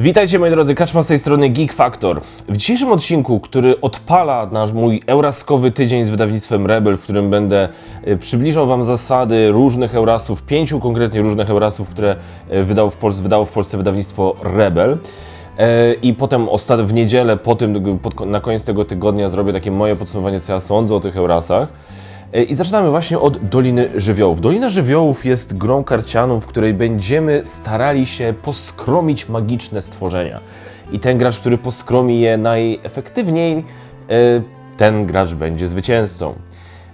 Witajcie moi drodzy, Kaczma z tej strony Geek Factor. W dzisiejszym odcinku, który odpala nasz mój euraskowy tydzień z wydawnictwem Rebel, w którym będę e, przybliżał Wam zasady różnych eurasów, pięciu konkretnie różnych eurasów, które e, wydało w, Polsce, wydało w Polsce wydawnictwo Rebel. E, I potem w niedzielę, po tym, na koniec tego tygodnia zrobię takie moje podsumowanie, co ja sądzę o tych eurasach. E, I zaczynamy właśnie od Doliny Żywiołów. Dolina Żywiołów jest grą karcianą, w której będziemy starali się poskromić magiczne stworzenia. I ten gracz, który poskromi je najefektywniej, e, ten gracz będzie zwycięzcą.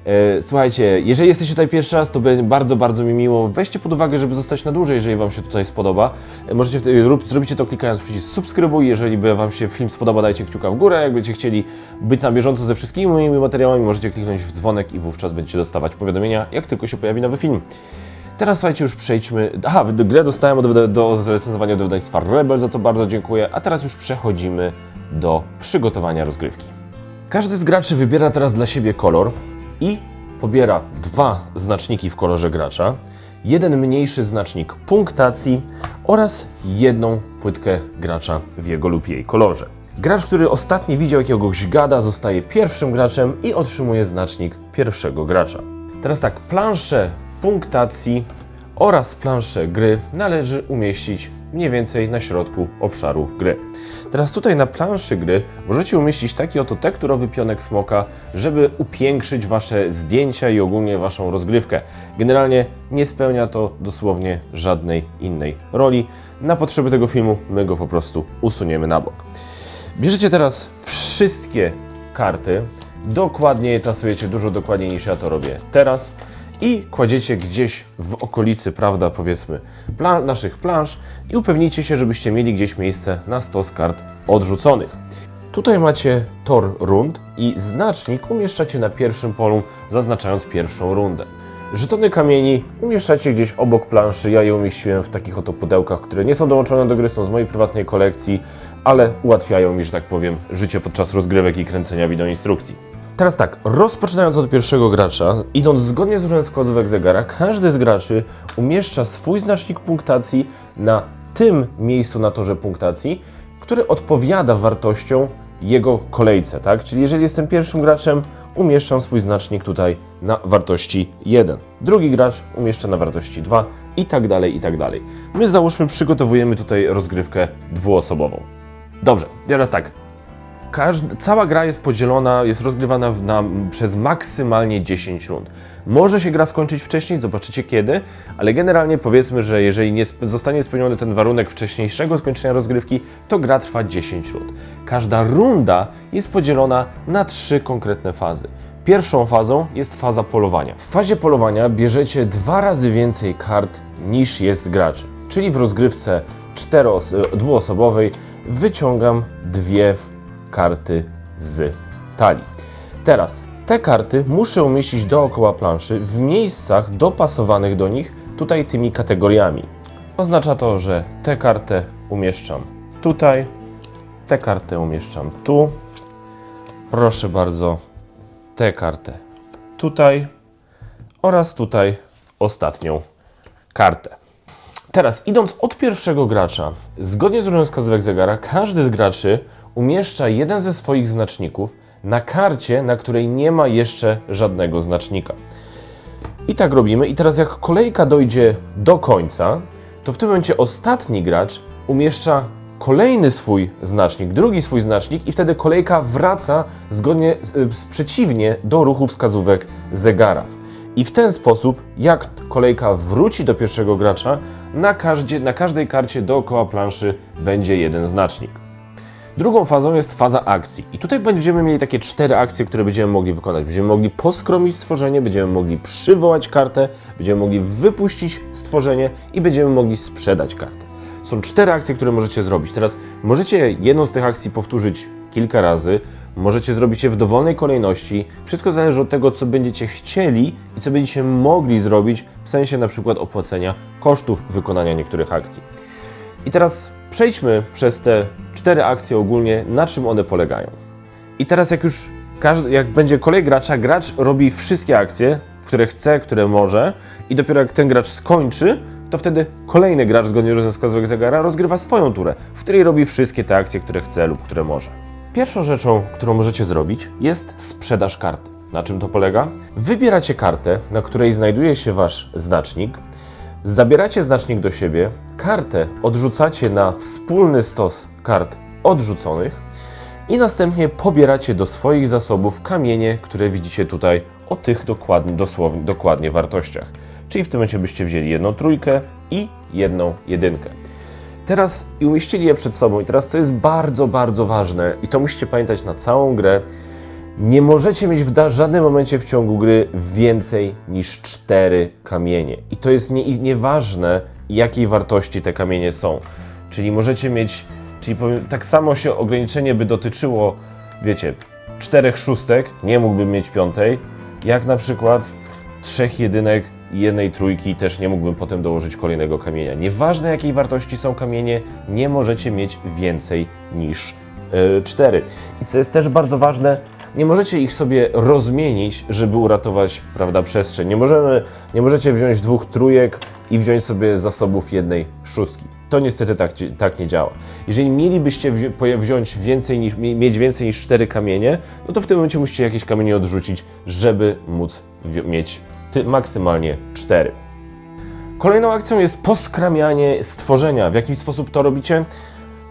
E, Słuchajcie, jeżeli jesteście tutaj pierwszy raz, to będzie bardzo, bardzo mi miło. Weźcie pod uwagę, żeby zostać na dłużej, jeżeli Wam się tutaj spodoba. E, Możecie wtedy, zrobicie to klikając przycisk subskrybuj. Jeżeli by Wam się film spodoba, dajcie kciuka w górę. Jak będziecie chcieli być na bieżąco ze wszystkimi moimi materiałami, możecie kliknąć w dzwonek i wówczas będziecie dostawać powiadomienia, jak tylko się pojawi nowy film. Teraz słuchajcie, już przejdźmy. Aha, do- grę dostałem wyda- do zrecenzowania od wydawnictwa Rebel, za co bardzo dziękuję. A teraz już przechodzimy do przygotowania rozgrywki. Każdy z graczy wybiera teraz dla siebie kolor i pobiera dwa znaczniki w kolorze gracza, jeden mniejszy znacznik punktacji oraz jedną płytkę gracza w jego lub jej kolorze. Gracz, który ostatni widział jakiegoś gada, zostaje pierwszym graczem i otrzymuje znacznik pierwszego gracza. Teraz tak, plansze punktacji oraz plansze gry należy umieścić mniej więcej na środku obszaru gry. Teraz tutaj na planszy gry możecie umieścić taki oto tekturowy pionek smoka, żeby upiększyć Wasze zdjęcia i ogólnie Waszą rozgrywkę. Generalnie nie spełnia to dosłownie żadnej innej roli. Na potrzeby tego filmu my go po prostu usuniemy na bok. Bierzecie teraz wszystkie karty, dokładnie je tasujecie, dużo dokładniej niż ja to robię teraz i kładziecie gdzieś w okolicy, prawda, powiedzmy, plan, naszych plansz i upewnijcie się, żebyście mieli gdzieś miejsce na stos kart odrzuconych. Tutaj macie tor rund i znacznik umieszczacie na pierwszym polu, zaznaczając pierwszą rundę. Żetony kamieni umieszczacie gdzieś obok planszy. Ja je umieściłem w takich oto pudełkach, które nie są dołączone do gry, są z mojej prywatnej kolekcji, ale ułatwiają mi, że tak powiem, życie podczas rozgrywek i kręcenia wideoinstrukcji. Teraz tak, rozpoczynając od pierwszego gracza, idąc zgodnie z ruchem wskazówek zegara, każdy z graczy umieszcza swój znacznik punktacji na tym miejscu na torze punktacji, który odpowiada wartością jego kolejce, tak? Czyli jeżeli jestem pierwszym graczem, umieszczam swój znacznik tutaj na wartości 1. Drugi gracz umieszcza na wartości 2 i tak dalej, i tak dalej. My załóżmy przygotowujemy tutaj rozgrywkę dwuosobową. Dobrze, teraz tak. Każd- cała gra jest podzielona, jest rozgrywana na, przez maksymalnie 10 rund. Może się gra skończyć wcześniej, zobaczycie kiedy, ale generalnie powiedzmy, że jeżeli nie sp- zostanie spełniony ten warunek wcześniejszego skończenia rozgrywki, to gra trwa 10 rund. Każda runda jest podzielona na trzy konkretne fazy. Pierwszą fazą jest faza polowania. W fazie polowania bierzecie dwa razy więcej kart niż jest graczy. Czyli w rozgrywce czteroos- dwuosobowej wyciągam dwie karty z talii. Teraz te karty muszę umieścić dookoła planszy w miejscach dopasowanych do nich tutaj tymi kategoriami. Oznacza to, że tę kartę umieszczam tutaj, tę kartę umieszczam tu. Proszę bardzo, tę kartę tutaj oraz tutaj ostatnią kartę. Teraz, idąc od pierwszego gracza, zgodnie z ruchem wskazówek zegara, każdy z graczy umieszcza jeden ze swoich znaczników na karcie, na której nie ma jeszcze żadnego znacznika. I tak robimy. I teraz, jak kolejka dojdzie do końca, to w tym momencie ostatni gracz umieszcza kolejny swój znacznik, drugi swój znacznik, i wtedy kolejka wraca zgodnie z, y, z przeciwnie do ruchu wskazówek zegara. I w ten sposób, jak kolejka wróci do pierwszego gracza, na, każdzie, na każdej karcie dookoła planszy będzie jeden znacznik. Drugą fazą jest faza akcji. I tutaj będziemy mieli takie cztery akcje, które będziemy mogli wykonać. Będziemy mogli poskromić stworzenie, będziemy mogli przywołać kartę, będziemy mogli wypuścić stworzenie i będziemy mogli sprzedać kartę. Są cztery akcje, które możecie zrobić. Teraz możecie jedną z tych akcji powtórzyć kilka razy, możecie zrobić je w dowolnej kolejności. Wszystko zależy od tego, co będziecie chcieli i co będziecie mogli zrobić w sensie na przykład opłacenia kosztów wykonania niektórych akcji. I teraz przejdźmy przez te cztery akcje ogólnie, na czym one polegają. I teraz jak już każdy, jak będzie kolej gracza, gracz robi wszystkie akcje, które chce, które może i dopiero jak ten gracz skończy, to wtedy kolejny gracz zgodnie z rozkazem zegara rozgrywa swoją turę, w której robi wszystkie te akcje, które chce lub które może. Pierwszą rzeczą, którą możecie zrobić, jest sprzedaż karty. Na czym to polega? Wybieracie kartę, na której znajduje się wasz znacznik, zabieracie znacznik do siebie, kartę odrzucacie na wspólny stos kart odrzuconych i następnie pobieracie do swoich zasobów kamienie, które widzicie tutaj o tych dokładnie, dosłownie, dokładnie wartościach. Czyli w tym momencie byście wzięli jedną trójkę i jedną jedynkę. Teraz i umieścili je przed sobą. I teraz, co jest bardzo, bardzo ważne, i to musicie pamiętać na całą grę, nie możecie mieć w żadnym momencie w ciągu gry więcej niż cztery kamienie. I to jest nie, nieważne, jakiej wartości te kamienie są. Czyli możecie mieć, czyli powiem, tak samo się ograniczenie by dotyczyło, wiecie, czterech szóstek, nie mógłbym mieć piątej, jak na przykład trzech jedynek i jednej trójki też nie mógłbym potem dołożyć kolejnego kamienia. Nieważne jakiej wartości są kamienie, nie możecie mieć więcej niż yy, cztery. I co jest też bardzo ważne, nie możecie ich sobie rozmienić, żeby uratować, prawda, przestrzeń. Nie, możemy, nie możecie wziąć dwóch trójek i wziąć sobie zasobów jednej szóstki. To niestety tak, tak nie działa. Jeżeli mielibyście wziąć więcej niż, mie- mieć więcej niż cztery kamienie, no to w tym momencie musicie jakieś kamienie odrzucić, żeby móc mieć maksymalnie cztery. Kolejną akcją jest poskramianie stworzenia. W jaki sposób to robicie?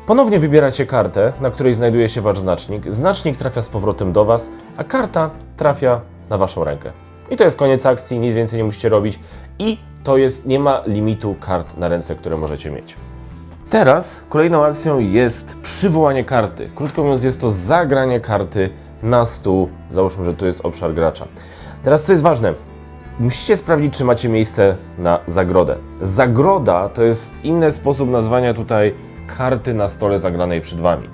Ponownie wybieracie kartę, na której znajduje się wasz znacznik. Znacznik trafia z powrotem do was, a karta trafia na waszą rękę. I to jest koniec akcji, nic więcej nie musicie robić i to jest, nie ma limitu kart na ręce, które możecie mieć. Teraz kolejną akcją jest przywołanie karty. Krótko mówiąc, jest to zagranie karty na stół. Załóżmy, że tu jest obszar gracza. Teraz co jest ważne? Musicie sprawdzić, czy macie miejsce na zagrodę. Zagroda to jest inny sposób nazwania tutaj karty na stole zagranej przed Wami.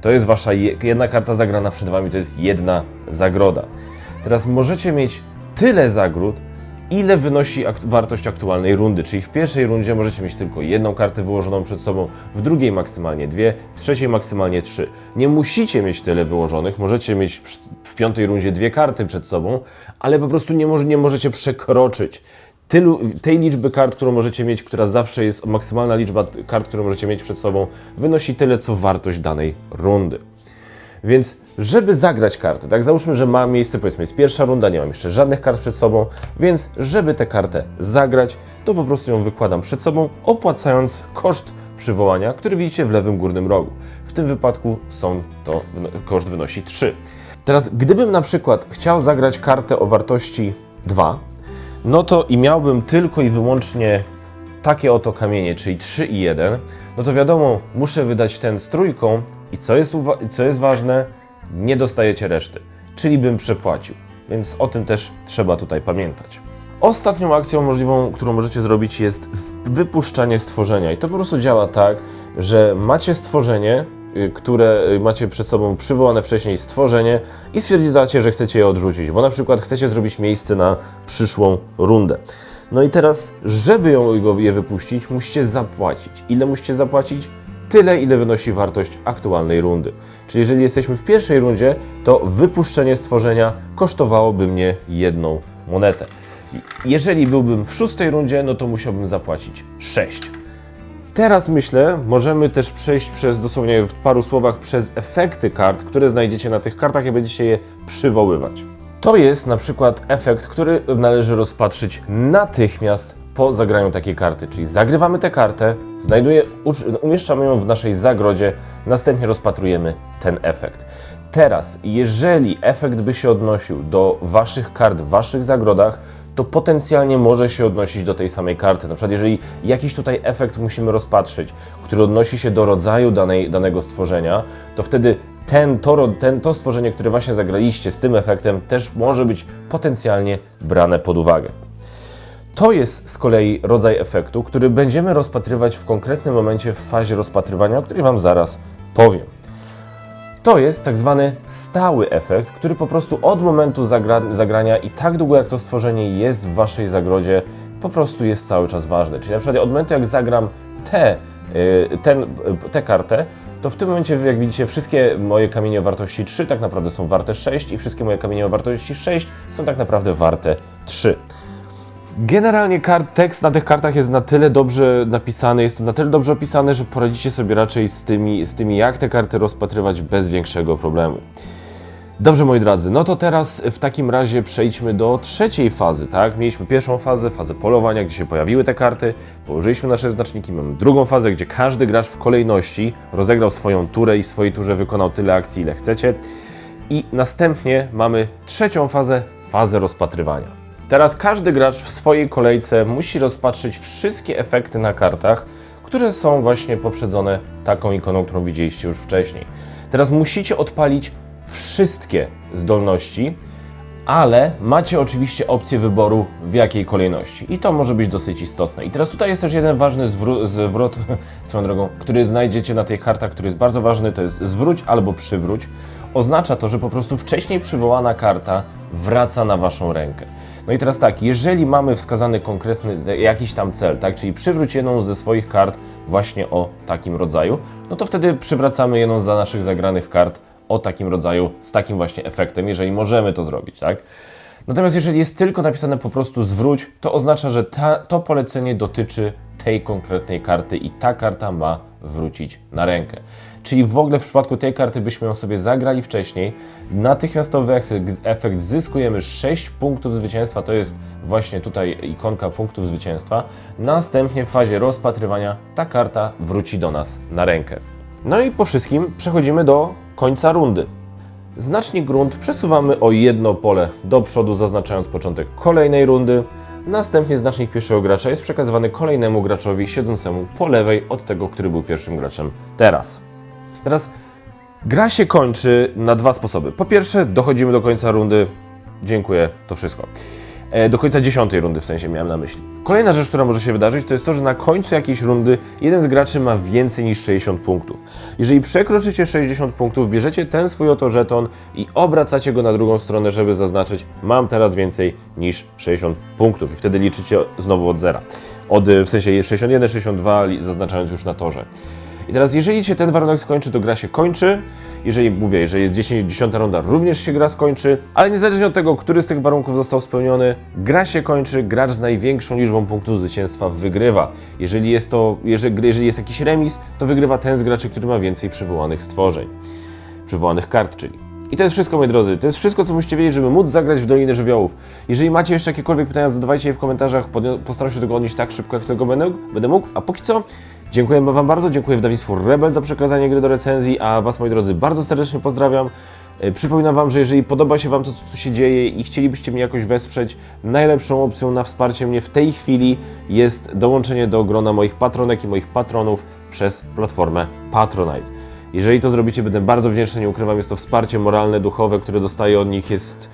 To jest Wasza je- jedna karta zagrana przed Wami, to jest jedna zagroda. Teraz możecie mieć tyle zagród, ile wynosi akt- wartość aktualnej rundy. Czyli w pierwszej rundzie możecie mieć tylko jedną kartę wyłożoną przed sobą, w drugiej maksymalnie dwie, w trzeciej maksymalnie trzy. Nie musicie mieć tyle wyłożonych, możecie mieć w piątej rundzie dwie karty przed sobą, ale po prostu nie, może, nie możecie przekroczyć tylu, tej liczby kart, którą możecie mieć, która zawsze jest maksymalna liczba kart, którą możecie mieć przed sobą, wynosi tyle, co wartość danej rundy. Więc żeby zagrać kartę, tak załóżmy, że ma miejsce, powiedzmy jest pierwsza runda, nie mam jeszcze żadnych kart przed sobą, więc żeby tę kartę zagrać, to po prostu ją wykładam przed sobą, opłacając koszt przywołania, który widzicie w lewym górnym rogu. W tym wypadku są to, koszt wynosi 3. Teraz, gdybym na przykład chciał zagrać kartę o wartości 2, no to i miałbym tylko i wyłącznie takie oto kamienie, czyli 3 i 1, no to wiadomo, muszę wydać ten z trójką i co jest, co jest ważne, nie dostajecie reszty, czyli bym przepłacił. Więc o tym też trzeba tutaj pamiętać. Ostatnią akcją możliwą, którą możecie zrobić jest wypuszczanie stworzenia. I to po prostu działa tak, że macie stworzenie, które y, macie przed sobą przywołane wcześniej stworzenie i stwierdzacie, że chcecie je odrzucić, bo na przykład chcecie zrobić miejsce na przyszłą rundę. No i teraz, żeby ją, je wypuścić, musicie zapłacić. Ile musicie zapłacić? Tyle, ile wynosi wartość aktualnej rundy. Czyli jeżeli jesteśmy w pierwszej rundzie, to wypuszczenie stworzenia kosztowałoby mnie jedną monetę. Jeżeli byłbym w szóstej rundzie, no to musiałbym zapłacić 6. Teraz myślę, możemy też przejść przez dosłownie w paru słowach przez efekty kart, które znajdziecie na tych kartach i będziecie je przywoływać. To jest na przykład efekt, który należy rozpatrzyć natychmiast po zagraniu takiej karty. Czyli zagrywamy tę kartę, znajduje, umieszczamy ją w naszej zagrodzie, następnie rozpatrujemy ten efekt. Teraz, jeżeli efekt by się odnosił do Waszych kart w Waszych zagrodach, to potencjalnie może się odnosić do tej samej karty. Na przykład, jeżeli jakiś tutaj efekt musimy rozpatrzyć, który odnosi się do rodzaju danej, danego stworzenia, to wtedy ten, to, ten, to stworzenie, które właśnie zagraliście z tym efektem, też może być potencjalnie brane pod uwagę. To jest z kolei rodzaj efektu, który będziemy rozpatrywać w konkretnym momencie w fazie rozpatrywania, o której Wam zaraz powiem. To jest tak zwany stały efekt, który po prostu od momentu zagra zagrania i tak długo jak to stworzenie jest w Waszej zagrodzie, po prostu jest cały czas ważny. Czyli na przykład od momentu jak zagram tę y, ten, y, tę kartę, to w tym momencie, jak widzicie, wszystkie moje kamienie o wartości 3 tak naprawdę są warte 6 i wszystkie moje kamienie o wartości 6 są tak naprawdę warte 3. Generalnie kart, tekst na tych kartach jest na tyle dobrze napisany, jest to na tyle dobrze opisane, że poradzicie sobie raczej z tymi, z tymi jak te karty rozpatrywać bez większego problemu. Dobrze, moi drodzy, no to teraz w takim razie przejdźmy do trzeciej fazy, tak? Mieliśmy pierwszą fazę, fazę polowania, gdzie się pojawiły te karty, położyliśmy nasze znaczniki, mamy drugą fazę, gdzie każdy gracz w kolejności rozegrał swoją turę i w swojej turze wykonał tyle akcji, ile chcecie. I następnie mamy trzecią fazę, fazę rozpatrywania. Teraz każdy gracz w swojej kolejce musi rozpatrzyć wszystkie efekty na kartach, które są właśnie poprzedzone taką ikoną, którą widzieliście już wcześniej. Teraz musicie odpalić wszystkie zdolności, ale macie oczywiście opcję wyboru w jakiej kolejności. I to może być dosyć istotne. I teraz tutaj jest też jeden ważny zwró- zwrot, swoją drogą, który znajdziecie na tej kartach, który jest bardzo ważny, to jest zwróć albo przywróć. Oznacza to, że po prostu wcześniej przywołana karta wraca na Waszą rękę. No i teraz tak, jeżeli mamy wskazany konkretny jakiś tam cel, tak, czyli przywróć jedną ze swoich kart właśnie o takim rodzaju, no to wtedy przywracamy jedną z naszych zagranych kart o takim rodzaju, z takim właśnie efektem, jeżeli możemy to zrobić, tak? Natomiast jeżeli jest tylko napisane po prostu zwróć, to oznacza, że ta, to polecenie dotyczy tej konkretnej karty i ta karta ma wrócić na rękę. Czyli w ogóle w przypadku tej karty byśmy ją sobie zagrali wcześniej, natychmiastowy efekt, zyskujemy 6 punktów zwycięstwa, to jest właśnie tutaj ikonka punktów zwycięstwa. Następnie w fazie rozpatrywania ta karta wróci do nas na rękę. No i po wszystkim przechodzimy do końca rundy. Znacznik grunt przesuwamy o jedno pole do przodu, zaznaczając początek kolejnej rundy. Następnie znacznik pierwszego gracza jest przekazywany kolejnemu graczowi siedzącemu po lewej od tego, który był pierwszym graczem teraz. Teraz gra się kończy na dwa sposoby. Po pierwsze, dochodzimy do końca rundy. Dziękuję, to wszystko. E, Do końca dziesiątej rundy w sensie miałem na myśli. Kolejna rzecz, która może się wydarzyć, to jest to, że na końcu jakiejś rundy jeden z graczy ma więcej niż 60 punktów. Jeżeli przekroczycie 60 punktów, bierzecie ten swój oto żeton i obracacie go na drugą stronę, żeby zaznaczyć, mam teraz więcej niż 60 punktów. I wtedy liczycie znowu od zera. Od, e, w sensie 61, 62, li- zaznaczając już na torze. I teraz, jeżeli się ten warunek skończy, to gra się kończy. Jeżeli mówię, jeżeli jest 10, 10 runda, również się gra skończy, ale niezależnie od tego, który z tych warunków został spełniony, gra się kończy, gracz z największą liczbą punktów zwycięstwa wygrywa. Jeżeli jest to, jeżeli, jeżeli jest jakiś remis, to wygrywa ten z graczy, który ma więcej przywołanych stworzeń, przywołanych kart, czyli. I to jest wszystko, moi drodzy. To jest wszystko, co musicie wiedzieć, żeby móc zagrać w Dolinę Żywiołów. Jeżeli macie jeszcze jakiekolwiek pytania, zadawajcie je w komentarzach. Postaram się tego odnieść tak szybko, jak będę, będę mógł. A póki co, dziękuję Wam bardzo. Dziękuję wydawnictwu Rebel za przekazanie gry do recenzji, a Was, moi drodzy, bardzo serdecznie pozdrawiam. E, Przypominam Wam, że jeżeli podoba się Wam to, co tu się dzieje i chcielibyście mnie jakoś wesprzeć, najlepszą opcją na wsparcie mnie w tej chwili jest dołączenie do grona moich patronek i moich patronów przez platformę Patronite. Jeżeli to zrobicie, będę bardzo wdzięczny, nie ukrywam, jest to wsparcie moralne, duchowe, które dostaję od nich, jest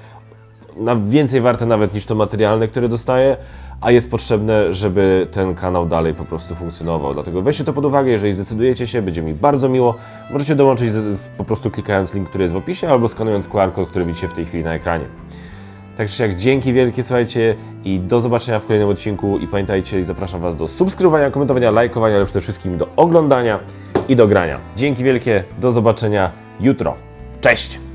na więcej warte nawet niż to materialne, które dostaję, a jest potrzebne, żeby ten kanał dalej po prostu funkcjonował. Dlatego weźcie to pod uwagę, jeżeli zdecydujecie się, będzie mi bardzo miło. Możecie dołączyć z, z, po prostu klikając link, który jest w opisie, albo skanując QR kod, który widzicie w tej chwili na ekranie. Także jak dzięki wielkie, słuchajcie, i do zobaczenia w kolejnym odcinku. I pamiętajcie, zapraszam Was do subskrybowania, komentowania, lajkowania, ale przede wszystkim do oglądania i do grania. Dzięki wielkie, do zobaczenia jutro. Cześć!